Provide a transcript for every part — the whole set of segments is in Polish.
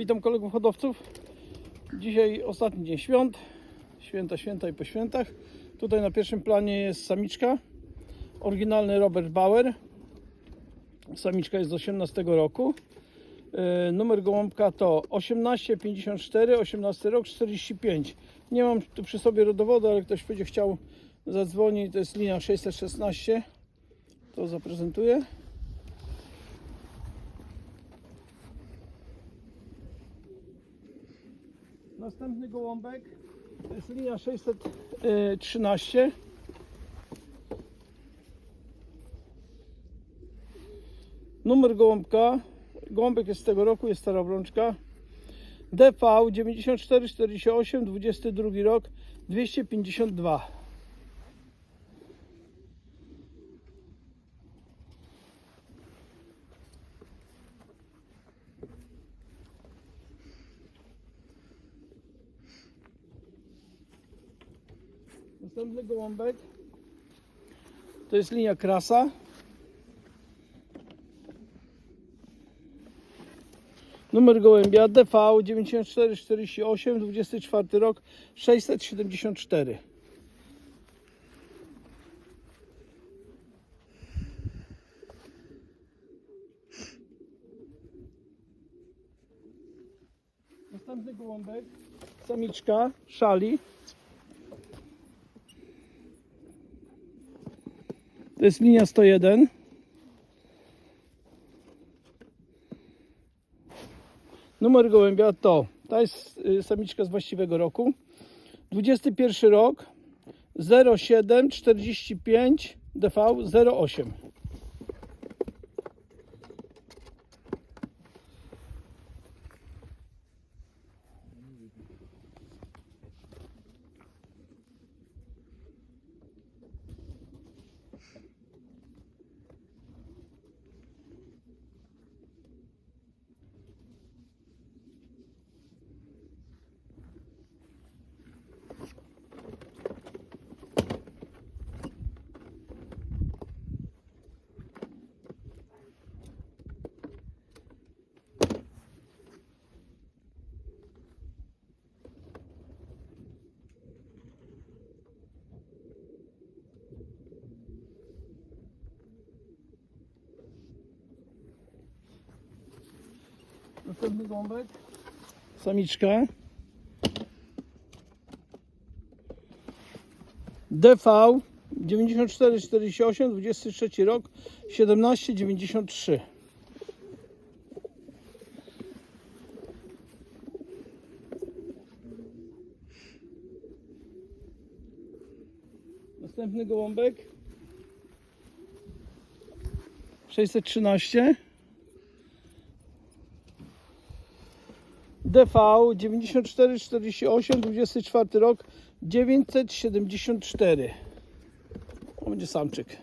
Witam kolegów hodowców. Dzisiaj ostatni dzień świąt. Święta, święta i po świętach. Tutaj na pierwszym planie jest samiczka. Oryginalny Robert Bauer. Samiczka jest z 18 roku. Yy, Numer gołąbka to 1854, 18 rok 45. Nie mam tu przy sobie rodowodu, ale ktoś będzie chciał zadzwonić. To jest linia 616. To zaprezentuję. Następny gołąbek to jest linia 613. Numer gołąbka. Gołąbek jest z tego roku, jest stara obrączka. DV 9448, 22 rok 252. Następny gołąbek to jest linia krasa. Numer gołębia DV 9448 24 rok 674. Następny gołąbek samiczka szali To jest linia 101. Numer gołębia to, ta jest y, samiczka z właściwego roku. 21 rok 0745 DV 08. Następny gołąbek. Samiczka. DV 9448 23 rok 1793. Następny gołąbek 613 DV 9448 24 rok 974. To będzie samczyk.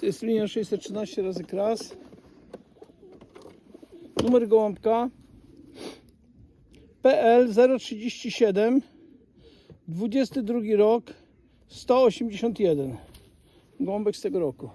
To jest linia 613 razy kras. Numer gołąbka PL 037 22 rok 181. Gołąbek z tego roku.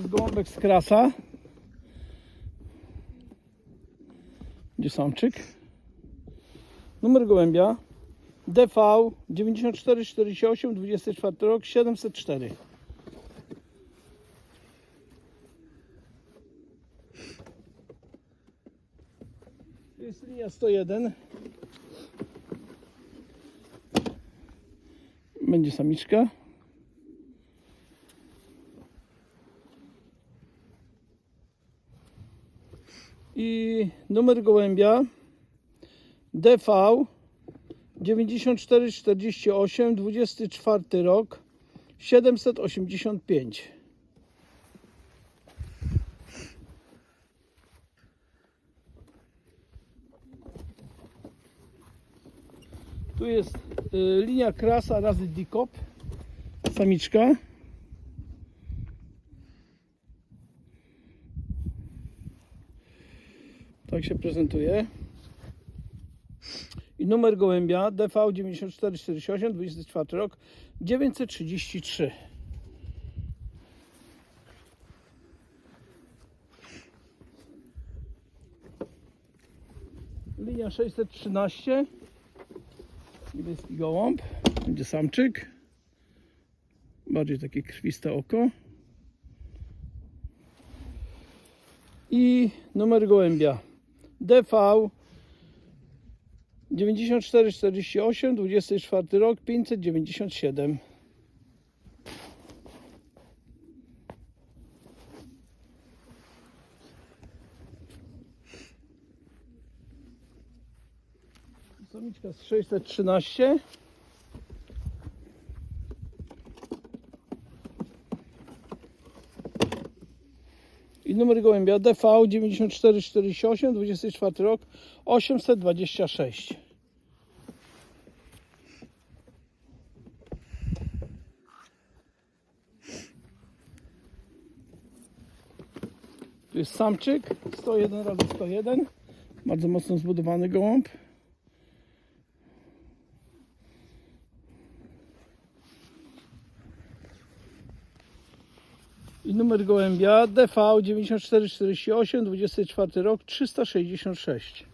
Jest gołąbek z krasa. Gdzie samczyk? Numer gołębia DV 9448 24 rok 704. To jest linia 101. Będzie samiczka. i numer gołębia DV 9448 24 rok 785. Tu jest y, linia krasa razy dikop, samiczka. Tak się prezentuje. I numer gołębia DV 9448, 24 rok, 933. Linia 613. Niebieski gołąb. Będzie samczyk. Bardziej takie krwiste oko. I numer gołębia DV 9448, 24 rok, 597. Samiczka z 613. numer gołębia DV 9448, 24 rok, 826. Tu jest samczyk, 101 razy 101. Bardzo mocno zbudowany gołąb. I numer gołębia DV 9448, 24 rok, 366.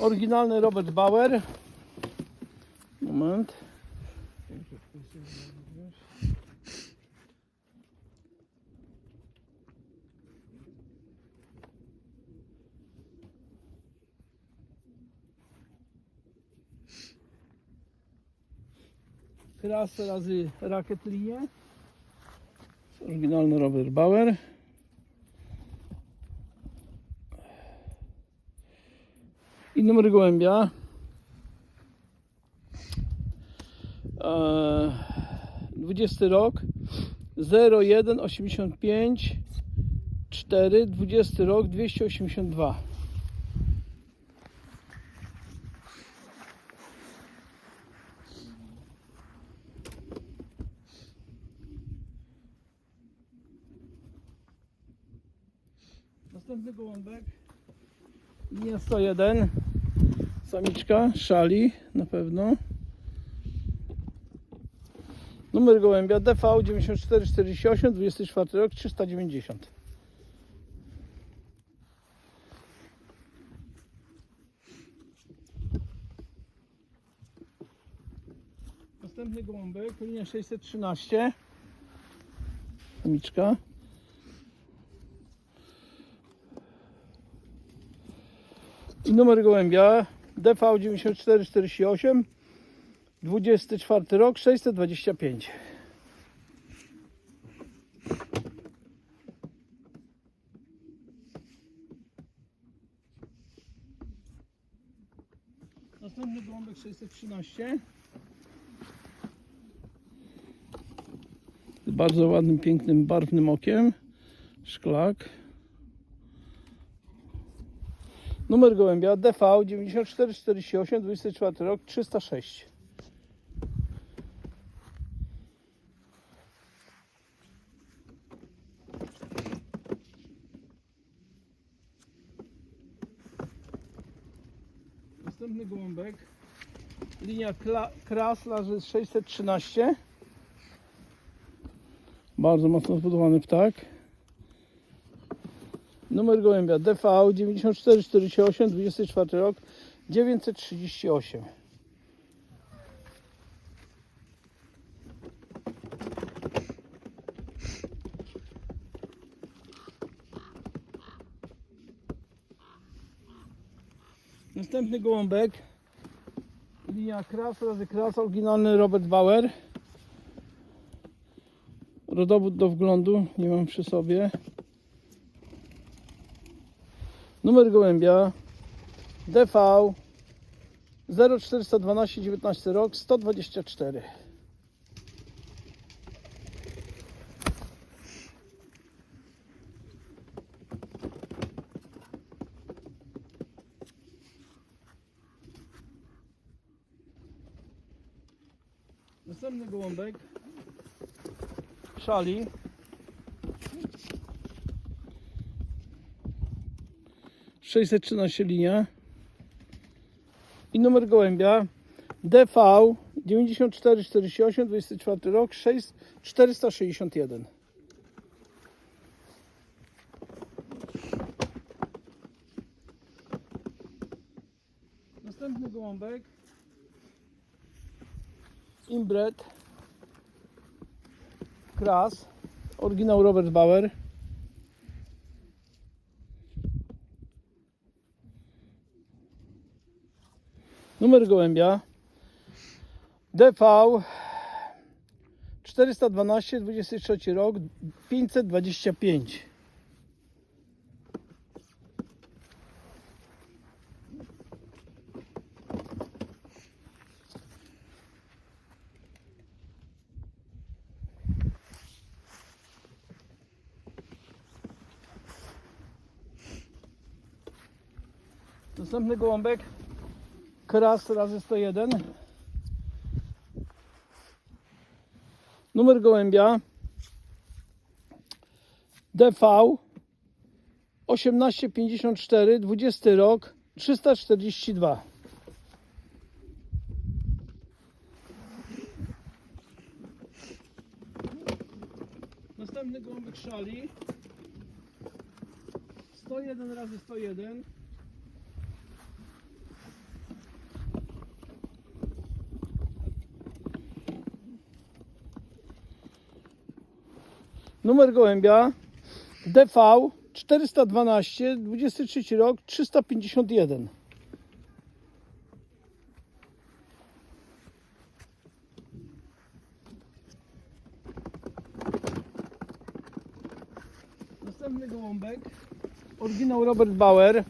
Oryginalny Robert Bauer. Moment. Krasę razy Rocket Linie. Oryginalny Robert Bauer. I numer gołębia. Eee, 20 rok 0185 4 20 rok 282 Następny gołąbek. Linia 101 Samiczka, szali na pewno. Numer gołębia DV 9448 24 rok 390 Następny gołąbek, linia 613 Samiczka numer gołębia DV 9448 24 rok 625 Następny gołąbek 613 z bardzo ładnym, pięknym, barwnym okiem. Szklak Numer gołębia DV 9448 24 rok 306 Następny gołąbek linia Kla- Kras laży 613 bardzo mocno zbudowany ptak Numer gołębia DV 9448 24 rok 938 Następny gołąbek. Linia Kras razy Kras oryginalny Robert Bauer. Rodowód do wglądu nie mam przy sobie. Numer gołębia DV 0412 19 rok 124. Następny gołąbek szali. Sześćset trzynaście linia. I numer gołębia. DV 9448 24 rok 6 461 Następny gołąbek. Inbred. Kras. Oryginał Robert Bauer Numer gołębia. DV 412 23 rok 525 Następny gołąbek Kras razy 101 Numer gołębia. DV 1854 20 rok 342 Następny gołąbek szali. 101 razy 101 Numer gołębia DV 412 23 rok 351 Następny gołąbek Oryginał Robert Bauer.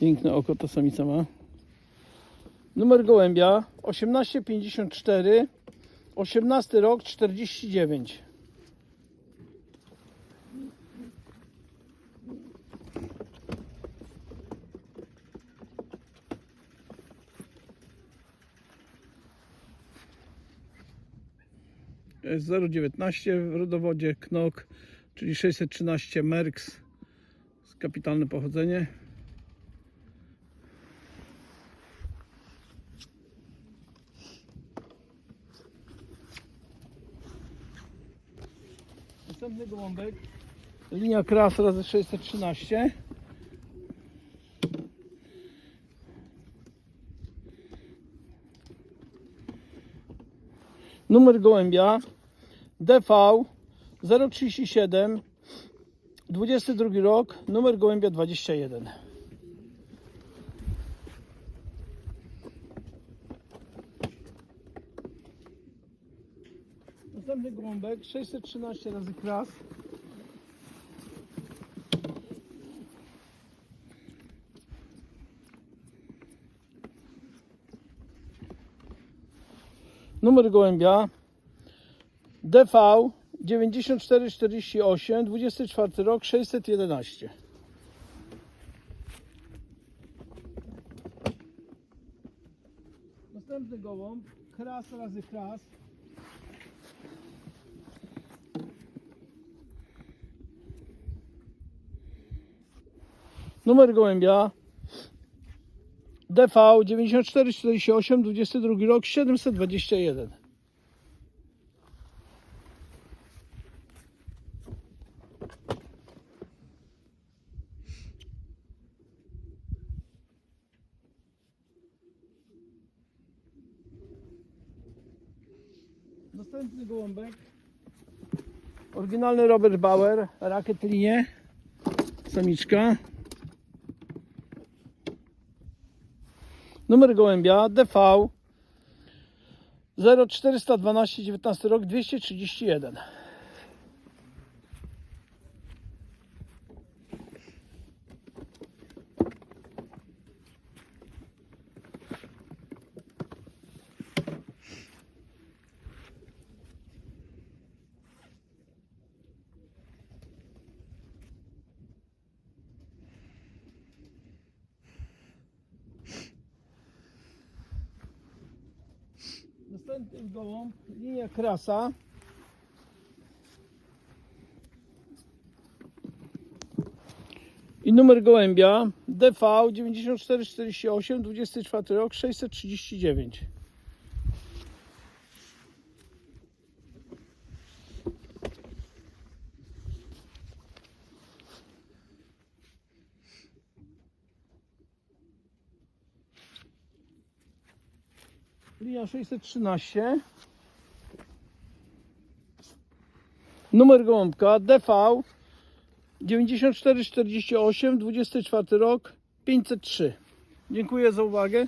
Piękne oko ta samica ma Numer gołębia 1854 18 rok 49 jest 019 w rodowodzie KNOK czyli 613 Merks kapitalne pochodzenie Następny gołąbek. Linia kras razy 613. Numer gołębia DV 037 22 rok, numer gołębia 21. Następny gołąbek 613 razy kras. Numer gołębia DV 9448 24 rok 611. Następny gołąb kras razy kras. Numer gołębia DV 9448 22 rok 721. Następny gołąbek. Oryginalny Robert Bauer, rakiet linie, samiczka. Numer gołębia DV 0412 19 rok 231. Następny gołąb, linia krasa. I numer gołębia DV 9448 24 rok 639. Linia 613. Numer gołąbka DV 9448 24 rok 503. Dziękuję za uwagę.